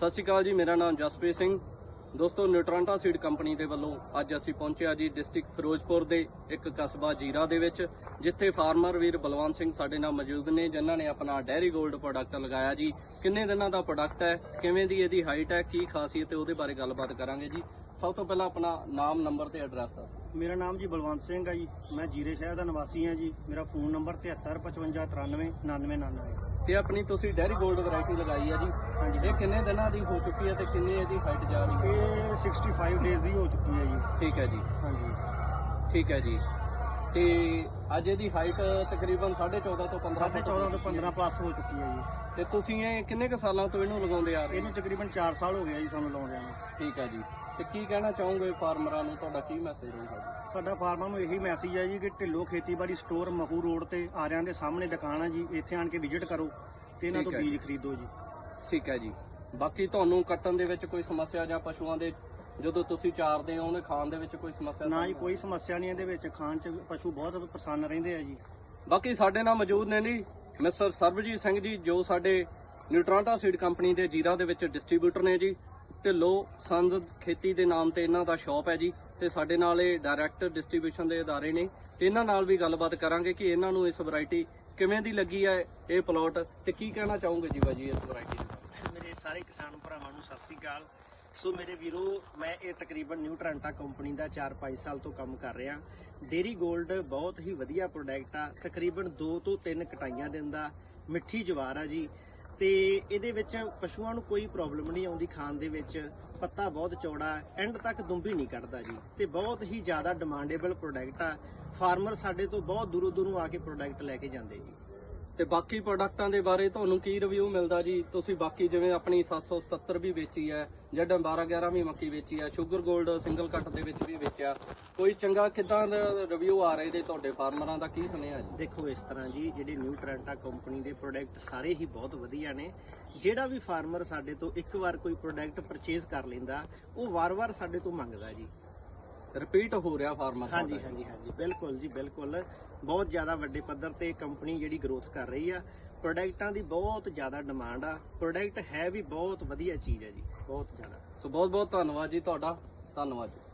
ਸਤਿ ਸ਼੍ਰੀ ਅਕਾਲ ਜੀ, ਮੇਰਾ ਨਾਮ ਜਸਪ੍ਰੀਤ ਸਿੰਘ। ਦੋਸਤੋ, ਨਿਊਟਰੈਂਟਾ ਸੀਡ ਕੰਪਨੀ ਦੇ ਵੱਲੋਂ ਅੱਜ ਅਸੀਂ ਪਹੁੰਚਿਆ ਜੀ ਡਿਸਟ੍ਰਿਕਟ ਫਿਰੋਜ਼ਪੁਰ ਦੇ ਇੱਕ ਕਸਬਾ ਜੀਰਾ ਦੇ ਵਿੱਚ, ਜਿੱਥੇ ਫਾਰਮਰ ਵੀਰ ਬਲਵੰਤ ਸਿੰਘ ਸਾਡੇ ਨਾਲ ਮੌਜੂਦ ਨੇ, ਜਿਨ੍ਹਾਂ ਨੇ ਆਪਣਾ ਡੈਰੀ ਗੋਲਡ ਪ੍ਰੋਡਕਟ ਲਗਾਇਆ ਜੀ। ਕਿੰਨੇ ਦਿਨਾਂ ਦਾ ਪ੍ਰੋਡਕਟ ਹੈ, ਕਿਵੇਂ ਦੀ ਇਹਦੀ ਹਾਈਟ ਹੈ, ਕੀ ਖਾਸੀਅਤ ਹੈ, ਉਹਦੇ ਬਾਰੇ ਗੱਲਬਾਤ ਕਰਾਂਗੇ ਜੀ। ਸਭ ਤੋਂ ਪਹਿਲਾਂ ਆਪਣਾ ਨਾਮ ਨੰਬਰ ਤੇ ਐਡਰੈਸ ਦੱਸੋ। ਮੇਰਾ ਨਾਮ ਜੀ ਬਲਵੰਤ ਸਿੰਘ ਹੈ ਜੀ। ਮੈਂ ਜੀਰੇ ਸ਼ਹਿਰ ਦਾ ਨਿਵਾਸੀ ਹਾਂ ਜੀ। ਮੇਰਾ ਫੋਨ ਨੰਬਰ 7355939999 ਤੇ ਆਪਣੀ ਤੁਸੀਂ ਡੈਰੀ 골ਡ ਵੈਰਾਈਟੀ ਲਗਾਈ ਹੈ ਜੀ। ਹਾਂਜੀ। ਇਹ ਕਿੰਨੇ ਦਿਨਾਂ ਦੀ ਹੋ ਚੁੱਕੀ ਹੈ ਤੇ ਕਿੰਨੀ ਇਹਦੀ ਹਾਈਟ ਜਾ ਰਹੀ ਹੈ ਇਹ 65 ਡੇਜ਼ ਦੀ ਹੋ ਚੁੱਕੀ ਹੈ ਜੀ। ਠੀਕ ਹੈ ਜੀ। ਹਾਂਜੀ। ਠੀਕ ਹੈ ਜੀ। ਤੇ ਅੱਜ ਇਹਦੀ ਹਾਈਟ ਤਕਰੀਬਨ 14.5 ਤੋਂ 15 ਸਾਢੇ 14 ਤੋਂ 15 ਪਲੱਸ ਹੋ ਚੁੱਕੀ ਹੈ ਜੀ। ਤੇ ਤੁਸੀਂ ਇਹ ਕਿੰਨੇ ਕੁ ਸਾਲਾਂ ਤੋਂ ਇਹਨੂੰ ਲਗਾਉਂਦੇ ਆ ਰਹੇ ਇਹਨੂੰ ਤਕਰੀਬਨ 4 ਸਾਲ ਹੋ ਗਏ ਜੀ ਸਾਨੂੰ ਲਾਉਂਦਿਆਂ ਨੂੰ। ਠੀਕ ਹੈ ਜੀ। ਤੇ ਕੀ ਕਹਿਣਾ ਚਾਹੋਗੇ ਫਾਰਮਰਾਂ ਨੂੰ? ਤੁਹਾਡਾ ਕੀ ਮੈਸੇਜ ਹੋਊਗਾ ਸਾਡਾ ਫਾਰਮਰ ਨੂੰ ਇਹੀ ਮੈਸੇਜ ਹੈ ਜੀ ਕਿ ਢਿੱਲੋ ਖੇਤੀਬਾੜੀ ਸਟੋਰ ਮਹੂ ਰੋਡ ਤੇ ਆਰਿਆਂ ਦੇ ਸਾਹਮਣੇ ਦੁਕਾਨ ਹੈ ਜੀ ਇੱਥੇ ਆਣ ਕੇ ਵਿਜ਼ਿਟ ਕਰੋ ਤੇ ਇਹਨਾਂ ਤੋਂ ਠੀਕ ਹੈ ਬੀਜ ਖਰੀਦੋ ਜੀ। ਠੀਕ ਹੈ ਜੀ। ਬਾਕੀ ਤੁਹਾਨੂੰ ਕੱਟਣ ਦੇ ਵਿੱਚ ਕੋਈ ਸਮੱਸਿਆ ਜਾਂ ਪਸ਼ੂਆਂ ਦੇ ਜਦੋਂ ਤੁਸੀਂ ਚਾਰਦੇ ਹੋ ਉਹਨੇ ਖਾਣ ਦੇ ਵਿੱਚ ਕੋਈ ਸਮੱਸਿਆ ਨਾ ਜੀ ਕੋਈ ਸਮੱਸਿਆ ਨਹੀਂ ਇਹਦੇ ਵਿੱਚ। ਖਾਣ ਚ ਪਸ਼ੂ ਬਹੁਤ ਪ੍ਰਸੰਨ ਰਹਿੰਦੇ ਆ ਜੀ। ਬਾਕੀ ਸਾਡੇ ਨਾਲ ਮੌਜੂਦ ਨੇ ਜੀ ਮਿਸਟਰ ਸਰਬਜੀਤ ਸਿੰਘ ਜੀ ਜੋ ਸਾਡੇ ਨਿਊਟਰਾਂਟਾ ਸੀਡ ਕੰਪਨੀ ਦੇ ਜੀਰਾ ਦੇ ਵਿੱਚ ਡਿਸਟ੍ਰੀਬਿਊਟਰ ਨੇ ਜੀ। ਢਿੱਲੋ ਸੰਦ ਖੇਤੀ ਦੇ ਨਾਮ ਤੇ ਇਹਨਾਂ ਦਾ ਸ਼ਾਪ ਹੈ ਜੀ ਤੇ ਸਾਡੇ ਨਾਲ ਇਹ ਡਾਇਰੈਕਟ ਡਿਸਟ੍ਰੀਬਿਊਸ਼ਨ ਦੇ ਅਦਾਰੇ ਨੇ। ਤੇ ਇਹਨਾਂ ਨਾਲ ਵੀ ਗੱਲਬਾਤ ਕਰਾਂਗੇ ਕਿ ਇਹਨਾਂ ਨੂੰ ਇਸ ਵੈਰਾਈਟੀ ਕਿਵੇਂ ਦੀ ਲੱਗੀ ਹੈ ਇਹ ਪਲਾਟ ਤੇ ਕੀ ਕਹਿਣਾ ਚਾਹੋਗੇ ਜੀ ਬਾਜੀ ਇਸ ਵੈਰਾਈਟੀ ਮੇਰੇ ਸਾਰੇ ਕਿਸਾਨ ਭਰਾਵਾਂ ਨੂੰ ਸਤਿ ਸ੍ਰੀ ਅਕਾਲ। ਸੋ ਮੇਰੇ ਵੀਰੋ, ਮੈਂ ਇਹ ਤਕਰੀਬਨ ਨਿਊ ਟ੍ਰਾਂਟਾ ਕੰਪਨੀ ਦਾ 4-5 ਸਾਲ ਤੋਂ ਕੰਮ ਕਰ ਰਿਹਾ। ਡੇਰੀ 골ਡ ਬਹੁਤ ਹੀ ਵਧੀਆ ਪ੍ਰੋਡਕਟ ਆ। ਤਕਰੀਬਨ 2 ਤੋਂ 3 ਕਟਾਈਆਂ ਦਿੰਦਾ। ਮਿੱਠੀ ਜਵਾਰ ਆ ਜੀ। ਤੇ ਇਹਦੇ ਵਿੱਚ ਪਸ਼ੂਆਂ ਨੂੰ ਕੋਈ ਪ੍ਰੋਬਲਮ ਨਹੀਂ ਆਉਂਦੀ, ਖਾਣ ਦੇ ਵਿੱਚ ਪੱਤਾ ਬਹੁਤ ਚੌੜਾ ਐਂਡ ਤੱਕ ਦੁੰਬੀ ਨਹੀਂ ਕੱਢਦਾ ਜੀ। ਤੇ ਬਹੁਤ ਹੀ ਜ਼ਿਆਦਾ ਡਿਮਾਂਡੇਬਲ ਪ੍ਰੋਡਕਟ ਆ। ਫਾਰਮਰ ਸਾਡੇ ਤੋਂ ਬਹੁਤ ਦੂਰੋਂ ਦੂਰੋਂ ਆ ਕੇ ਪ੍ਰੋਡਕਟ ਲੈ ਕੇ ਜਾਂਦੇ ਜੀ। ਤੇ ਬਾਕੀ ਪ੍ਰੋਡਕਟਾਂ ਦੇ ਬਾਰੇ ਤੁਹਾਨੂੰ ਕੀ ਰਿਵਿਊ ਮਿਲਦਾ ਜੀ? ਤੁਸੀਂ ਬਾਕੀ ਜਿਵੇਂ ਆਪਣੀ 777 ਵੀ ਵੇਚੀ ਹੈ, ਜੱਡ 12 11 ਵੀ ਮੱਕੀ ਵੇਚੀ ਹੈ ਸ਼ੂਗਰ 골ਡ ਸਿੰਗਲ ਕੱਟ ਦੇ ਵਿੱਚ ਵੀ ਵੇਚਿਆ। ਕੋਈ ਚੰਗਾ ਕਿਦਾਂ ਦਾ ਰਿਵਿਊ ਆ ਰਹੇ ਨੇ ਤੁਹਾਡੇ ਫਾਰਮਰਾਂ ਦਾ? ਕੀ ਸੁਨੇਹਾ ਜੀ? ਦੇਖੋ, ਇਸ ਤਰ੍ਹਾਂ ਜੀ, ਜਿਹੜੇ ਨਿਊ ਟ੍ਰਾਂਟਾ ਕੰਪਨੀ ਦੇ ਪ੍ਰੋਡਕਟ ਸਾਰੇ ਹੀ ਬਹੁਤ ਵਧੀਆ ਨੇ। ਜਿਹੜਾ ਵੀ ਫਾਰਮਰ ਸਾਡੇ ਤੋਂ ਇੱਕ ਵਾਰ ਕੋਈ ਪ੍ਰੋਡਕਟ ਪਰਚੇਜ਼ ਕਰ ਲੈਂਦਾ, ਉਹ ਵਾਰ-ਵਾਰ ਸਾਡੇ ਤੋਂ ਮੰਗਦਾ ਜੀ। ਰਿਪੀਟ ਹੋ ਰਿਹਾ ਫਾਰਮਰ ਹਾਂਜੀ ਹਾਂਜੀ ਹਾਂਜੀ। ਬਿਲਕੁਲ ਜੀ ਬਿਲਕੁਲ। ਬਹੁਤ ਜ਼ਿਆਦਾ ਵੱਡੇ ਪੱਧਰ ਤੇ ਕੰਪਨੀ ਜਿਹੜੀ ਗਰੋਥ ਕਰ ਰਹੀ ਆ। ਪ੍ਰੋਡਕਟਾਂ ਦੀ ਬਹੁਤ ਜ਼ਿਆਦਾ ਡਿਮਾਂਡ ਆ। ਪ੍ਰੋਡਕਟ ਹੈ ਵੀ ਬਹੁਤ ਵਧੀਆ ਚੀਜ਼ ਹੈ ਜੀ। ਬਹੁਤ ਜ਼ਿਆਦਾ। ਸੋ ਬਹੁਤ ਬਹੁਤ ਧੰਨਵਾਦ ਜੀ ਤੁਹਾਡਾ। ਧੰਨਵਾਦ ਜੀ।